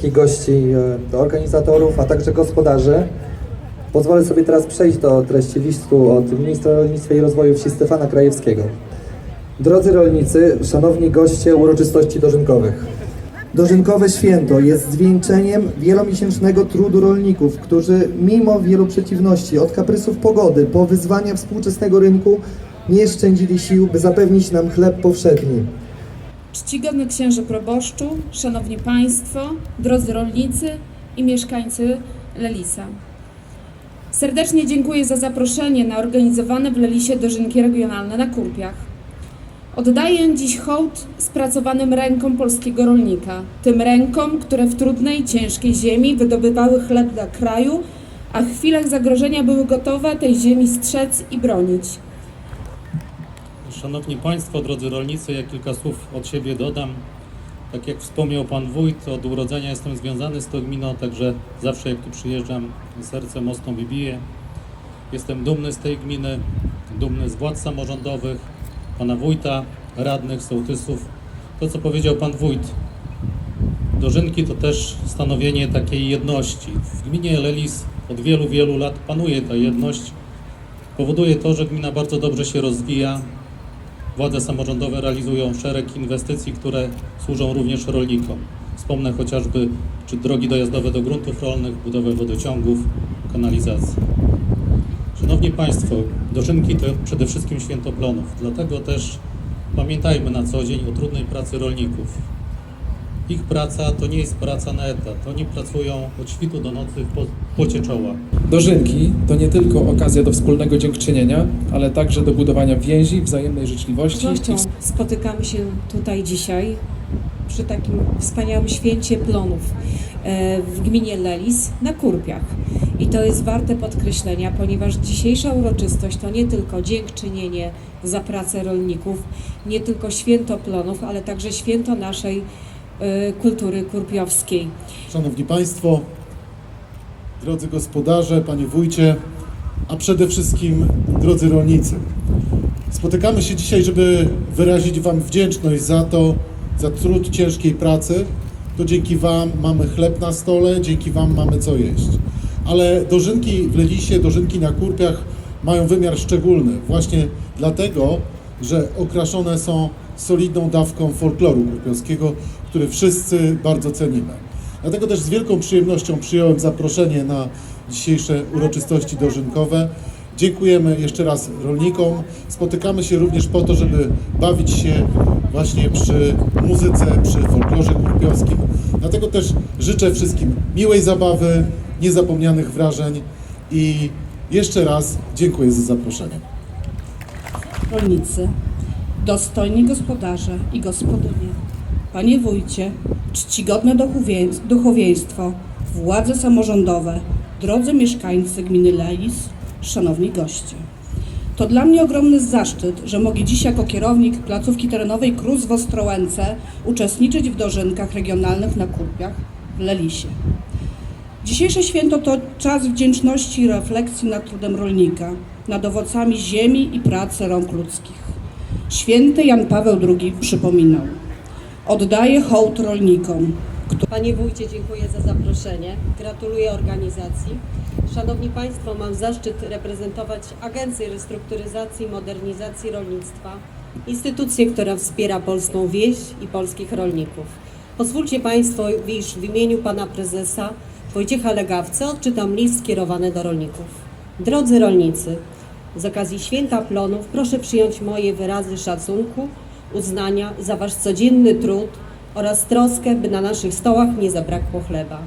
wszystkich gości, e, organizatorów, a także gospodarzy. Pozwolę sobie teraz przejść do treści listu od ministra rolnictwa i rozwoju wsi Stefana Krajewskiego. Drodzy rolnicy, szanowni goście uroczystości dożynkowych. Dożynkowe święto jest zwieńczeniem wielomiesięcznego trudu rolników, którzy mimo wielu przeciwności, od kaprysów pogody po wyzwania współczesnego rynku, nie szczędzili sił, by zapewnić nam chleb powszedni. Czcigodny księże proboszczu, szanowni państwo, drodzy rolnicy i mieszkańcy Lelisa. Serdecznie dziękuję za zaproszenie na organizowane w Lelisie dożynki regionalne na Kurpiach. Oddaję dziś hołd spracowanym rękom polskiego rolnika, tym rękom, które w trudnej, ciężkiej ziemi wydobywały chleb dla kraju, a w chwilach zagrożenia były gotowe tej ziemi strzec i bronić. Szanowni Państwo, drodzy rolnicy, ja kilka słów od siebie dodam. Tak jak wspomniał Pan Wójt, od urodzenia jestem związany z tą gminą, także zawsze jak tu przyjeżdżam, serce mocno mi bije. Jestem dumny z tej gminy, dumny z władz samorządowych, Pana Wójta, radnych, sołtysów. To, co powiedział Pan Wójt, dożynki to też stanowienie takiej jedności. W gminie Lelis od wielu, wielu lat panuje ta jedność. Powoduje to, że gmina bardzo dobrze się rozwija, Władze samorządowe realizują szereg inwestycji, które służą również rolnikom. Wspomnę chociażby czy drogi dojazdowe do gruntów rolnych, budowę wodociągów, kanalizacji. Szanowni Państwo, dożynki to przede wszystkim święto plonów, dlatego też pamiętajmy na co dzień o trudnej pracy rolników. Ich praca to nie jest praca na etat, oni pracują od świtu do nocy w po- pocie czoła. Dożynki to nie tylko okazja do wspólnego dziękczynienia, ale także do budowania więzi, wzajemnej życzliwości. Ws- spotykamy się tutaj dzisiaj przy takim wspaniałym święcie plonów e, w gminie Lelis na Kurpiach. I to jest warte podkreślenia, ponieważ dzisiejsza uroczystość to nie tylko dziękczynienie za pracę rolników, nie tylko święto plonów, ale także święto naszej kultury kurpiowskiej. Szanowni Państwo, drodzy gospodarze, Panie Wójcie, a przede wszystkim drodzy rolnicy. Spotykamy się dzisiaj, żeby wyrazić Wam wdzięczność za to, za trud ciężkiej pracy. To dzięki Wam mamy chleb na stole, dzięki Wam mamy co jeść. Ale dożynki w Lelisie, dożynki na Kurpiach mają wymiar szczególny właśnie dlatego, że okraszone są solidną dawką folkloru kurpiowskiego, który wszyscy bardzo cenimy. Dlatego też z wielką przyjemnością przyjąłem zaproszenie na dzisiejsze uroczystości dożynkowe. Dziękujemy jeszcze raz rolnikom. Spotykamy się również po to, żeby bawić się właśnie przy muzyce, przy folklorze kurpiowskim. Dlatego też życzę wszystkim miłej zabawy, niezapomnianych wrażeń i jeszcze raz dziękuję za zaproszenie. rolnicy, dostojni gospodarze i gospodynie, panie wójcie, czcigodne duchowieństwo, władze samorządowe, drodzy mieszkańcy gminy Lelis, szanowni goście. To dla mnie ogromny zaszczyt, że mogę dziś jako kierownik placówki terenowej KRUS w Ostrołęce uczestniczyć w dożynkach regionalnych na Kurpiach w Lelisie. Dzisiejsze święto to czas wdzięczności i refleksji nad trudem rolnika, nad owocami ziemi i pracy rąk ludzkich. Święty Jan Paweł II przypominał: Oddaję hołd rolnikom, Panie Wójcie, dziękuję za zaproszenie. Gratuluję organizacji. Szanowni Państwo, mam zaszczyt reprezentować Agencję Restrukturyzacji i Modernizacji Rolnictwa, instytucję, która wspiera polską wieś i polskich rolników. Pozwólcie Państwo, iż w imieniu Pana Prezesa Wojciecha Legawce odczytam list skierowany do rolników. Drodzy rolnicy, z okazji Święta Plonów proszę przyjąć moje wyrazy szacunku, uznania za Wasz codzienny trud oraz troskę, by na naszych stołach nie zabrakło chleba.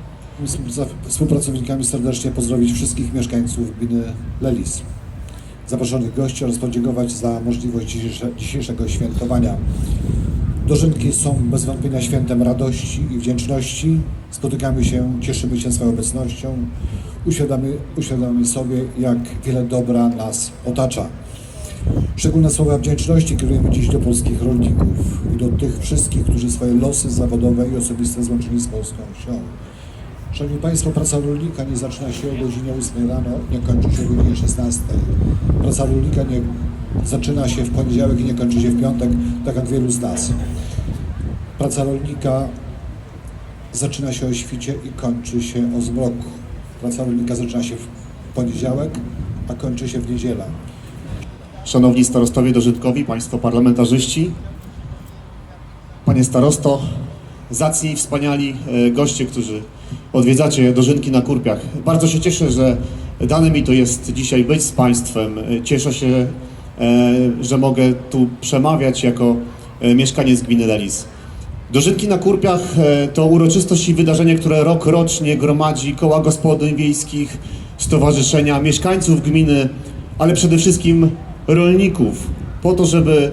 Współpraca- Współpracownikami serdecznie pozdrowić wszystkich mieszkańców gminy Lelis, zaproszonych gości oraz podziękować za możliwość dzisiejsze, dzisiejszego świętowania. Dożynki są bez wątpienia świętem radości i wdzięczności. Spotykamy się, cieszymy się swoją obecnością, uświadamy, uświadamy sobie, jak wiele dobra nas otacza. Szczególne słowa wdzięczności kierujemy dziś do polskich rolników i do tych wszystkich, którzy swoje losy zawodowe i osobiste złączyli z polską wsią. Szanowni Państwo, praca rolnika nie zaczyna się o godzinie 8 rano, nie kończy się o godzinie 16. Praca rolnika nie zaczyna się w poniedziałek i nie kończy się w piątek, tak jak wielu z nas. Praca rolnika zaczyna się o świcie i kończy się o zmroku. Praca rolnika zaczyna się w poniedziałek, a kończy się w niedzielę. Szanowni starostowie dożytkowi, Państwo parlamentarzyści, Panie starosto, zacni i wspaniali e, goście, którzy odwiedzacie dożynki na Kurpiach. Bardzo się cieszę, że dane mi to jest dzisiaj być z Państwem. E, Cieszę się, e, że mogę tu przemawiać jako mieszkaniec gminy Lelis. Dożynki na Kurpiach e, to uroczystość i wydarzenie, które rok rocznie gromadzi koła gospodyń wiejskich, stowarzyszenia, mieszkańców gminy, ale przede wszystkim rolników, po to, żeby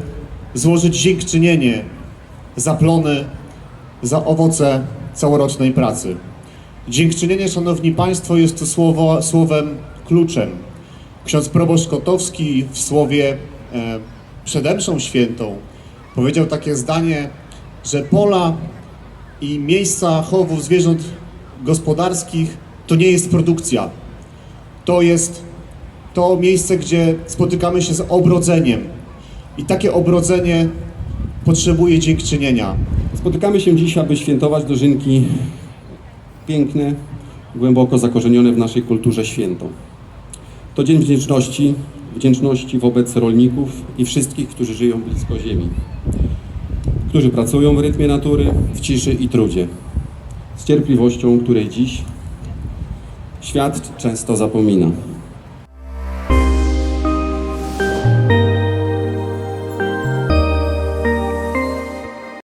złożyć dziękczynienie za plony, za owoce całorocznej pracy. Dziękczynienie, Szanowni Państwo, jest słowo, słowem kluczem. Ksiądz proboszcz Kotowski w słowie e, Świętą powiedział takie zdanie, że pola i miejsca chowu zwierząt gospodarskich to nie jest produkcja. To jest to miejsce, gdzie spotykamy się z obrodzeniem. I takie obrodzenie potrzebuje dziękczynienia. Spotykamy się dziś, aby świętować dożynki piękne, głęboko zakorzenione w naszej kulturze świętą. To dzień wdzięczności, wdzięczności wobec rolników i wszystkich, którzy żyją blisko ziemi, którzy pracują w rytmie natury, w ciszy i trudzie, z cierpliwością, której dziś świat często zapomina.